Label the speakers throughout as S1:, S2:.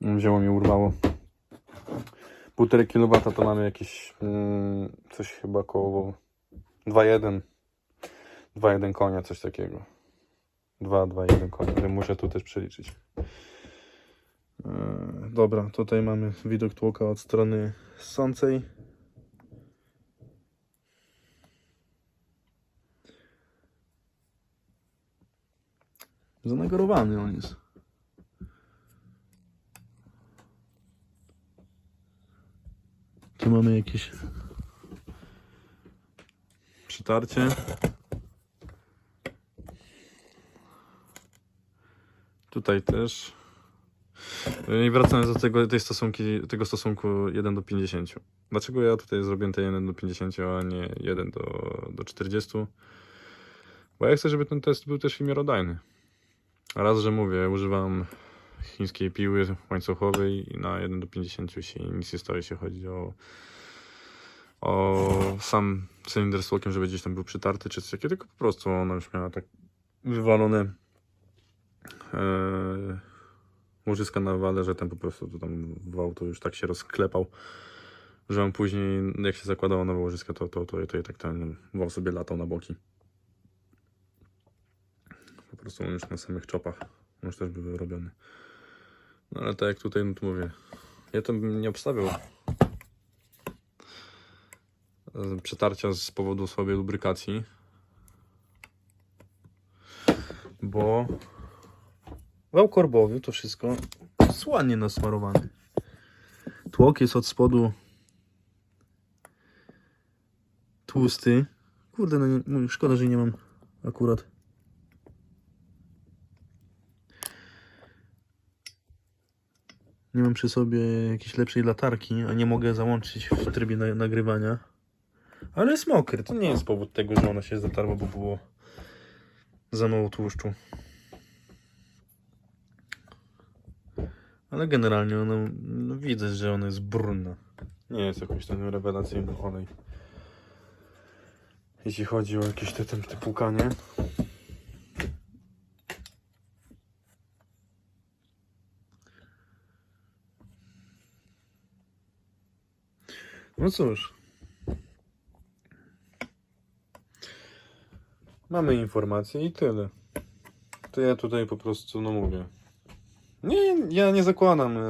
S1: Wzięło mi urwało. 1,5 kW to mamy jakieś mm, coś chyba koło 2,1 2,1 konia, coś takiego. 2, 2,1 konia, ale muszę tu też przeliczyć. Eee, dobra, tutaj mamy widok tłoka od strony ssącej. Zanegorowany on jest. Tu mamy jakieś przytarcie. Tutaj też. I wracając do tego, tej stosunki, tego stosunku 1 do 50. Dlaczego ja tutaj zrobiłem te 1 do 50, a nie 1 do, do 40? Bo ja chcę, żeby ten test był też miarodajny. Raz, że mówię, używam chińskiej piły łańcuchowej i na 1 do 50 się nic nie stoi, jeśli chodzi o, o sam cylinder z tłokiem, żeby gdzieś tam był przytarty czy coś takiego, tylko po prostu ona już miała tak wywalone e, łożyska na wale, że ten po prostu to tam wał to już tak się rozklepał, że on później jak się zakładało nowe łożyska, to, to, to, to i tak ten wał sobie latał na boki. Po prostu on już na samych czopach już też był wyrobiony. No ale tak jak tutaj, no mówię, ja to bym nie obstawiał przetarcia z powodu słabej lubrykacji, bo korbowy to wszystko jest ładnie nasmarowany. Tłok jest od spodu tłusty. Kurde, no nie, szkoda, że nie mam akurat Nie mam przy sobie jakiejś lepszej latarki, a nie mogę załączyć w trybie na nagrywania. Ale jest mokry. To nie jest powód tego, że ona się zatarła, bo było za mało tłuszczu. Ale generalnie ona, no widzę, że ona jest brudna. Nie jest jakoś ten rewelacyjny olej. Jeśli chodzi o jakieś te, te, te płukanie. No cóż. Mamy informacje i tyle. To ja tutaj po prostu, no mówię. Nie, ja nie zakładam e,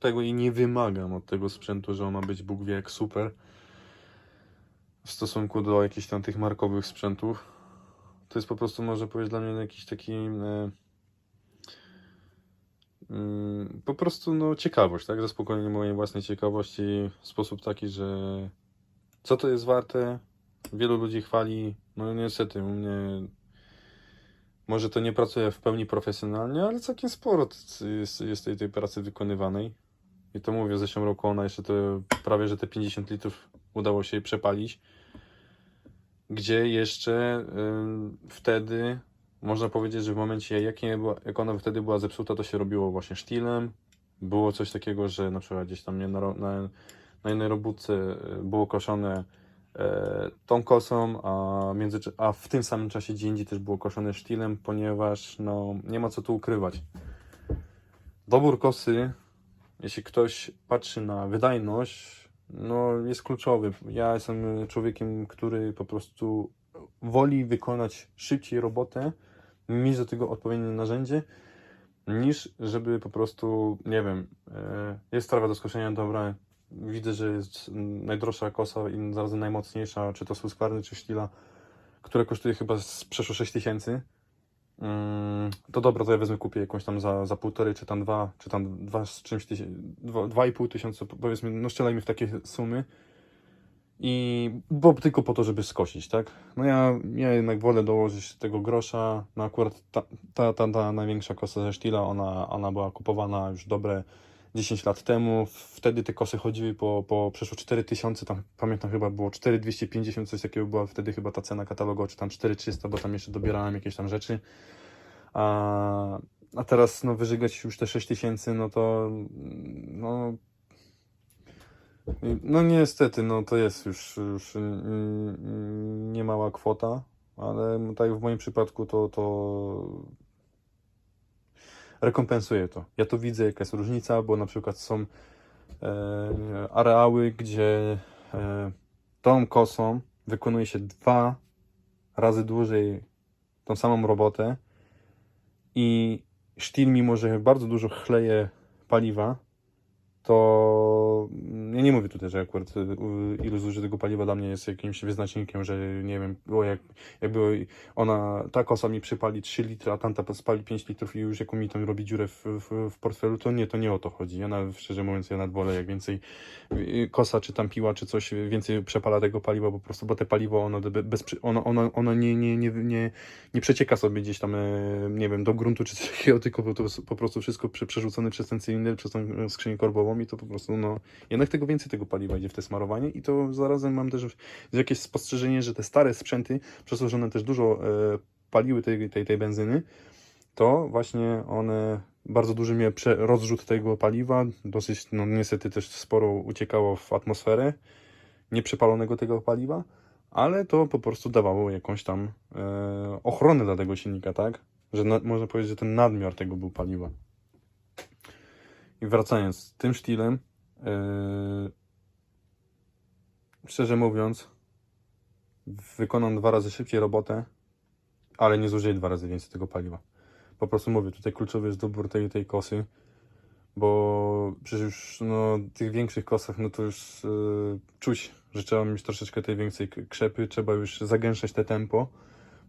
S1: tego i nie wymagam od tego sprzętu, że on ma być Bóg wie jak super w stosunku do jakichś tam tych markowych sprzętów. To jest po prostu, może powiedzieć, dla mnie jakiś taki e, po prostu no, ciekawość, tak? Zaspokojenie mojej własnej ciekawości w sposób taki, że co to jest warte? Wielu ludzi chwali, no niestety u mnie może to nie pracuje w pełni profesjonalnie, ale całkiem sporo jest, jest tej, tej pracy wykonywanej. I to mówię, w zeszłym roku ona jeszcze to prawie, że te 50 litrów udało się jej przepalić. Gdzie jeszcze ym, wtedy można powiedzieć, że w momencie, jak, nie była, jak ona wtedy była zepsuta, to się robiło właśnie sztilem. Było coś takiego, że na przykład gdzieś tam nie na, na, na jednej robótce e, było koszone e, tą kosą, a, między, a w tym samym czasie gdzie indziej też było koszone sztilem, ponieważ no, nie ma co tu ukrywać. Dobór kosy, jeśli ktoś patrzy na wydajność, no jest kluczowy. Ja jestem człowiekiem, który po prostu woli wykonać szybciej robotę, mieć do tego odpowiednie narzędzie, niż żeby po prostu, nie wiem, e, jest trawa do skoszenia, dobra, widzę, że jest najdroższa kosa i zarazem najmocniejsza, czy to z Husqvarny, czy Stila, które kosztuje chyba z przeszło 6 tysięcy. Mm, to dobra, to ja wezmę, kupię jakąś tam za, za półtorej, czy tam dwa, czy tam dwa z czymś, dwa, dwa i pół tysiąca, powiedzmy, no strzelajmy w takie sumy. I bo tylko po to, żeby skosić, tak? No ja, ja jednak wolę dołożyć tego grosza. No akurat ta, ta, ta, ta największa kosa ze Stila, ona, ona była kupowana już dobre 10 lat temu. Wtedy te kosy chodziły po, po przeszło 4000, tam pamiętam chyba było 4250, coś takiego była wtedy chyba ta cena katalogowa, czy tam 4300, bo tam jeszcze dobierałem jakieś tam rzeczy. A, a teraz no wyżygać już te 6000, no to no no niestety, no to jest już, już niemała kwota, ale tak w moim przypadku to, to rekompensuje to. Ja to widzę, jaka jest różnica, bo na przykład są e, areały, gdzie e, tą kosą wykonuje się dwa razy dłużej tą samą robotę i sztil, mimo że bardzo dużo chleje paliwa, to ja nie mówię tutaj, że akurat y, ilość zużytego paliwa dla mnie jest jakimś wyznacznikiem, że nie wiem, było jak, jakby ona, ta kosa mi przypali 3 litry, a tamta spali 5 litrów i już jaką mi tam robi dziurę w, w, w portfelu, to nie, to nie o to chodzi. Ja nawet, szczerze mówiąc, ja nawet wolę jak więcej y, kosa, czy tam piła, czy coś więcej przepala tego paliwa po prostu, bo te paliwo, ono, be- bez, ono, ono, ono nie, nie, nie, nie, nie przecieka sobie gdzieś tam, nie wiem, do gruntu czy coś takiego, tylko po, to, po prostu wszystko prze, przerzucone przez ten cylinder, przez tą skrzynię korbową i to po prostu, no, jednak tego więcej tego paliwa idzie w te smarowanie i to zarazem mam też jakieś spostrzeżenie, że te stare sprzęty, przez to, że one też dużo e, paliły tej, tej, tej benzyny, to właśnie one bardzo duży prze- rozrzut tego paliwa, dosyć, no niestety też sporo uciekało w atmosferę nieprzepalonego tego paliwa, ale to po prostu dawało jakąś tam e, ochronę dla tego silnika, tak? Że na, można powiedzieć, że ten nadmiar tego był paliwa. I wracając, tym sztilem, e, szczerze mówiąc, wykonam dwa razy szybciej robotę, ale nie zużyję dwa razy więcej tego paliwa. Po prostu mówię, tutaj kluczowy jest dobór tej, tej kosy, bo przecież już no, tych większych kosach, no to już e, czuć, że trzeba mieć troszeczkę tej większej k- krzepy, trzeba już zagęszczać te tempo,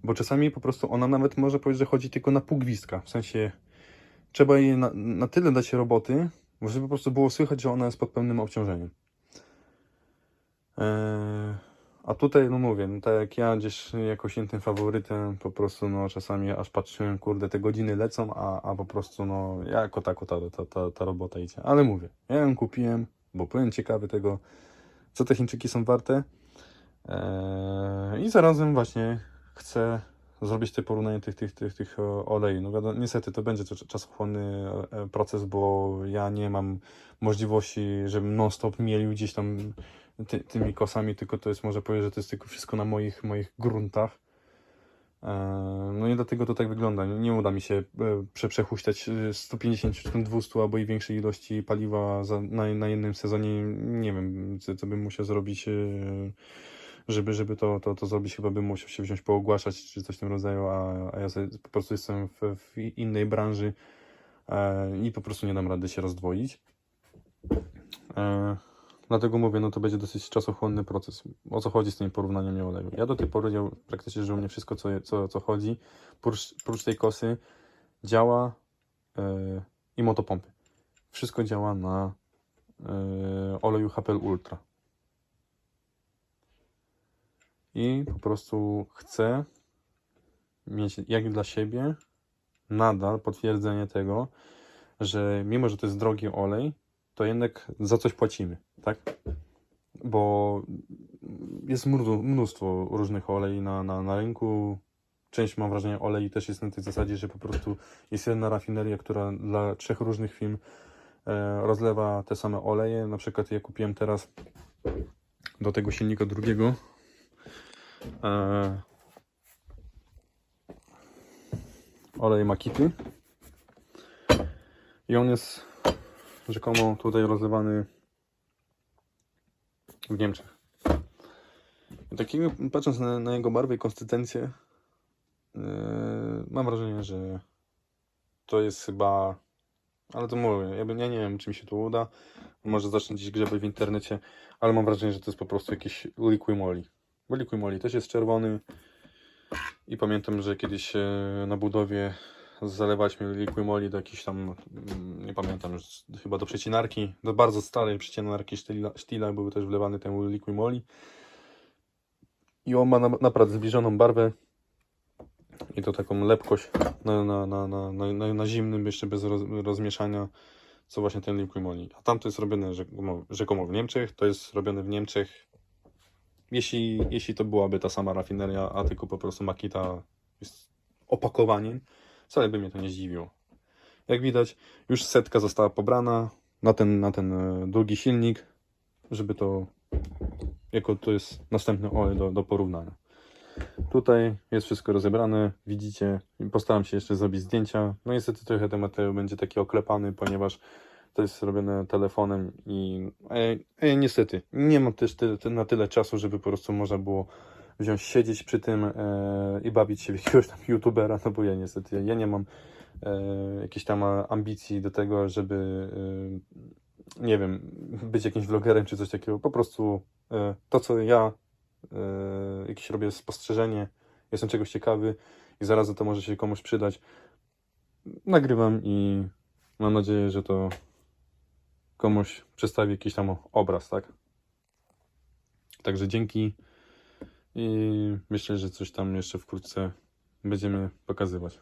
S1: bo czasami po prostu ona nawet może powiedzieć, że chodzi tylko na pół gwizdka, w sensie trzeba jej na, na tyle dać roboty, żeby po prostu było słychać, że ona jest pod pełnym obciążeniem. Eee, a tutaj, no mówię, no tak jak ja gdzieś jakoś nie tym faworytem, po prostu no czasami aż patrzyłem, kurde, te godziny lecą, a, a po prostu no jako tako ta, ta, ta, ta robota idzie. Ale mówię, ja ją kupiłem, bo byłem ciekawy tego, co te Chińczyki są warte. Eee, I zarazem właśnie chcę zrobić te porównanie tych, tych, tych, tych e, olei. No wiadomo, niestety to będzie czasochłonny e, proces, bo ja nie mam możliwości, żebym non-stop mielił gdzieś tam ty, tymi kosami, tylko to jest, może powiedzieć, że to jest tylko wszystko na moich, moich gruntach. E, No i dlatego to tak wygląda. Nie uda mi się prze, przechuśtać e, 150 czy tam 200 albo i większej ilości paliwa za, na, na jednym sezonie. Nie wiem, co, co bym musiał zrobić, żeby, żeby to, to, to zrobić. Chyba bym musiał się wziąć poogłaszać czy coś w tym rodzaju, a, a ja sobie po prostu jestem w, w innej branży e, i po prostu nie dam rady się rozdwoić. E, Dlatego mówię, no to będzie dosyć czasochłonny proces. O co chodzi z tymi porównaniami oleju? Ja do tej pory dział, praktycznie, że u mnie wszystko, co, co, co chodzi, prócz, prócz tej kosy, działa yy, i motopompy. Wszystko działa na yy, oleju HPL Ultra. I po prostu chcę mieć jak dla siebie nadal potwierdzenie tego, że mimo, że to jest drogi olej, to jednak za coś płacimy, tak? Bo jest mnóstwo, różnych olei na, na, na rynku. Część, mam wrażenie, olei też jest na tej zasadzie, że po prostu jest jedna rafineria, która dla trzech różnych firm e, rozlewa te same oleje. Na przykład ja kupiłem teraz do tego silnika drugiego olej Makity. I on jest rzekomo tutaj rozlewany w Niemczech. I patrząc na, na jego barwę i konsystencję, yy, mam wrażenie, że to jest chyba. Ale to mówię, ja, ja nie wiem, czy mi się to uda. Może zacznę gdzieś grzebać w internecie, ale mam wrażenie, że to jest po prostu jakiś liquid moly. Bo liquid moly też jest czerwony. I pamiętam, że kiedyś e, na budowie zalewaliśmy liquid moly do jakiejś tam, mm, nie pamiętam chyba do przecinarki, do bardzo starej przecinarki sztila były też wlewany ten liquid moly. I on ma na, naprawdę zbliżoną barwę i to taką lepkość na, na, na, na, na, na, zimnym, jeszcze bez roz, rozmieszania, co właśnie ten liquid moly. A tam to jest robione rzekomo, rzekomo w Niemczech, to jest robione w Niemczech, jeśli, jeśli to byłaby ta sama rafineria, a tylko po prostu Makita jest opakowaniem, wcale by mnie to nie zdziwiło. Jak widać, już setka została pobrana na ten, na ten e, drugi silnik, żeby to, jako to jest następny olej do, do porównania. Tutaj jest wszystko rozebrane, widzicie. Postaram się jeszcze zrobić zdjęcia. No niestety trochę ten materiał będzie taki oklepany, ponieważ to jest robione telefonem i e, e, niestety nie mam też ty, ty, na tyle czasu, żeby po prostu można było wziąć, siedzieć przy tym e, i bawić się w jakiegoś tam youtubera, no bo ja niestety, ja nie mam e, jakiejś tam ambicji do tego, żeby e, nie wiem, być jakimś vlogerem czy coś takiego. Po prostu e, to, co ja e, jakieś robię spostrzeżenie, jestem czegoś ciekawy i zarazem to może się komuś przydać. Nagrywam i mam nadzieję, że to komuś przedstawi jakiś tam obraz, tak? Także dzięki i myślę, że coś tam jeszcze wkrótce będziemy pokazywać.